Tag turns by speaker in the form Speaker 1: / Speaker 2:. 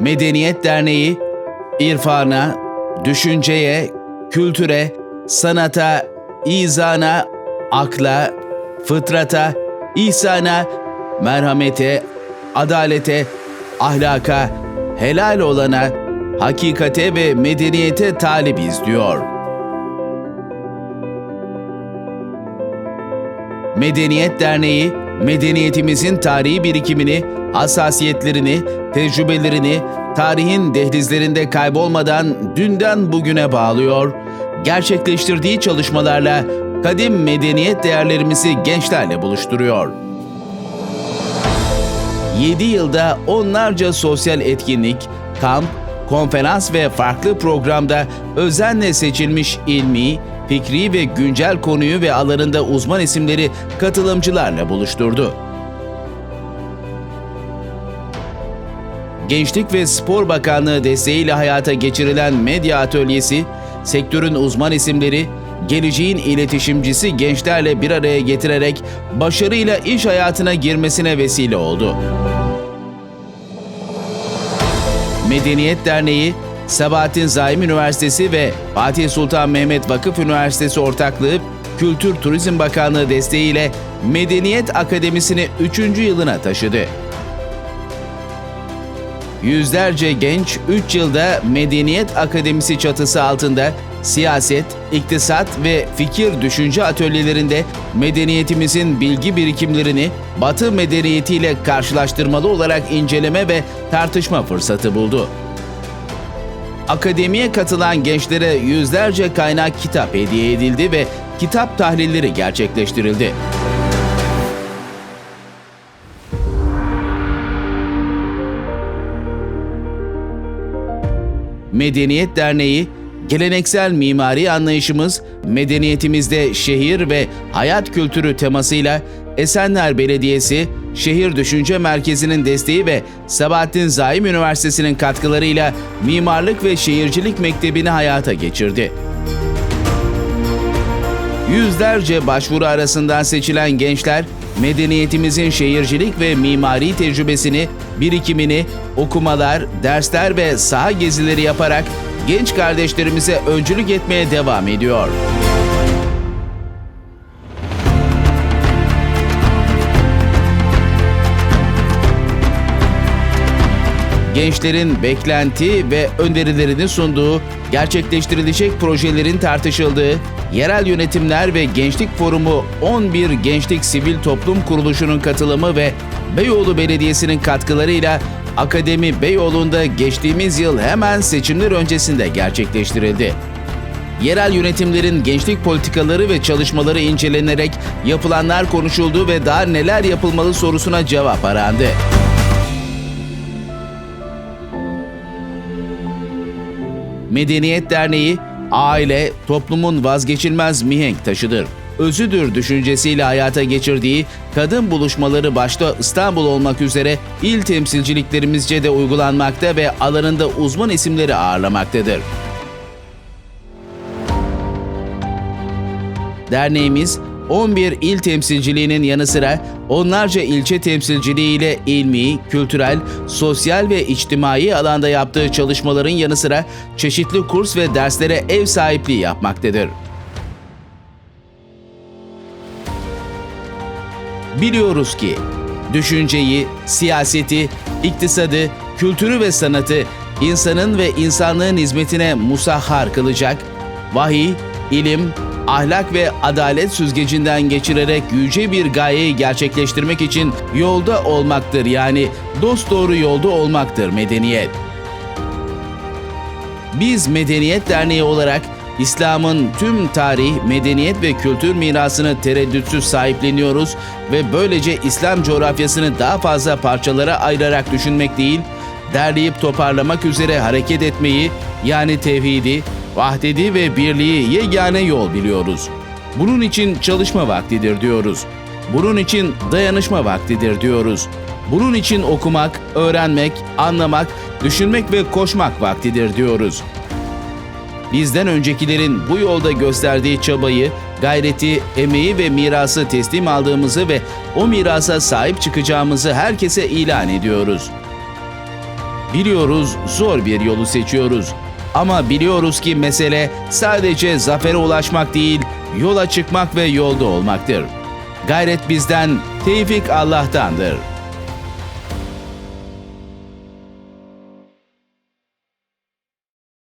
Speaker 1: Medeniyet Derneği, irfana, düşünceye, kültüre, sanata, izana, akla, fıtrata, ihsana, merhamete, adalete, ahlaka, helal olana, hakikate ve medeniyete talibiz diyor. Medeniyet Derneği, medeniyetimizin tarihi birikimini, hassasiyetlerini, tecrübelerini tarihin dehlizlerinde kaybolmadan dünden bugüne bağlıyor, gerçekleştirdiği çalışmalarla kadim medeniyet değerlerimizi gençlerle buluşturuyor. 7 yılda onlarca sosyal etkinlik, kamp, konferans ve farklı programda özenle seçilmiş ilmi, fikri ve güncel konuyu ve alanında uzman isimleri katılımcılarla buluşturdu. Gençlik ve Spor Bakanlığı desteğiyle hayata geçirilen medya atölyesi, sektörün uzman isimleri, geleceğin iletişimcisi gençlerle bir araya getirerek başarıyla iş hayatına girmesine vesile oldu. Medeniyet Derneği, Sabahattin Zaim Üniversitesi ve Fatih Sultan Mehmet Vakıf Üniversitesi ortaklığı Kültür Turizm Bakanlığı desteğiyle Medeniyet Akademisi'ni 3. yılına taşıdı. Yüzlerce genç 3 yılda Medeniyet Akademisi çatısı altında siyaset, iktisat ve fikir düşünce atölyelerinde medeniyetimizin bilgi birikimlerini Batı medeniyetiyle karşılaştırmalı olarak inceleme ve tartışma fırsatı buldu. Akademiye katılan gençlere yüzlerce kaynak kitap hediye edildi ve kitap tahlilleri gerçekleştirildi. Medeniyet Derneği, geleneksel mimari anlayışımız medeniyetimizde şehir ve hayat kültürü temasıyla Esenler Belediyesi, Şehir Düşünce Merkezi'nin desteği ve Sabahattin Zaim Üniversitesi'nin katkılarıyla Mimarlık ve Şehircilik Mektebi'ni hayata geçirdi. Yüzlerce başvuru arasından seçilen gençler, medeniyetimizin şehircilik ve mimari tecrübesini, birikimini, okumalar, dersler ve saha gezileri yaparak genç kardeşlerimize öncülük etmeye devam ediyor. Gençlerin beklenti ve önerilerini sunduğu, gerçekleştirilecek projelerin tartışıldığı, yerel yönetimler ve gençlik forumu 11 gençlik sivil toplum kuruluşunun katılımı ve Beyoğlu Belediyesi'nin katkılarıyla Akademi Beyoğlu'nda geçtiğimiz yıl hemen seçimler öncesinde gerçekleştirildi. Yerel yönetimlerin gençlik politikaları ve çalışmaları incelenerek yapılanlar konuşuldu ve daha neler yapılmalı sorusuna cevap arandı. Medeniyet Derneği, aile toplumun vazgeçilmez mihenk taşıdır. Özüdür düşüncesiyle hayata geçirdiği kadın buluşmaları başta İstanbul olmak üzere il temsilciliklerimizce de uygulanmakta ve alanında uzman isimleri ağırlamaktadır. Derneğimiz 11 il temsilciliğinin yanı sıra onlarca ilçe temsilciliğiyle ilmi, kültürel, sosyal ve içtimai alanda yaptığı çalışmaların yanı sıra çeşitli kurs ve derslere ev sahipliği yapmaktadır. Biliyoruz ki düşünceyi, siyaseti, iktisadı, kültürü ve sanatı insanın ve insanlığın hizmetine musahhar kılacak, vahiy, ilim, ahlak ve adalet süzgecinden geçirerek yüce bir gayeyi gerçekleştirmek için yolda olmaktır yani dosdoğru yolda olmaktır medeniyet. Biz Medeniyet Derneği olarak İslam'ın tüm tarih, medeniyet ve kültür mirasını tereddütsüz sahipleniyoruz ve böylece İslam coğrafyasını daha fazla parçalara ayırarak düşünmek değil, derleyip toparlamak üzere hareket etmeyi yani tevhidi, vahdedi ve birliği yegane yol biliyoruz. Bunun için çalışma vaktidir diyoruz. Bunun için dayanışma vaktidir diyoruz. Bunun için okumak, öğrenmek, anlamak, düşünmek ve koşmak vaktidir diyoruz. Bizden öncekilerin bu yolda gösterdiği çabayı, gayreti, emeği ve mirası teslim aldığımızı ve o mirasa sahip çıkacağımızı herkese ilan ediyoruz. Biliyoruz zor bir yolu seçiyoruz. Ama biliyoruz ki mesele sadece zafere ulaşmak değil, yola çıkmak ve yolda olmaktır. Gayret bizden, tevfik Allah'tandır.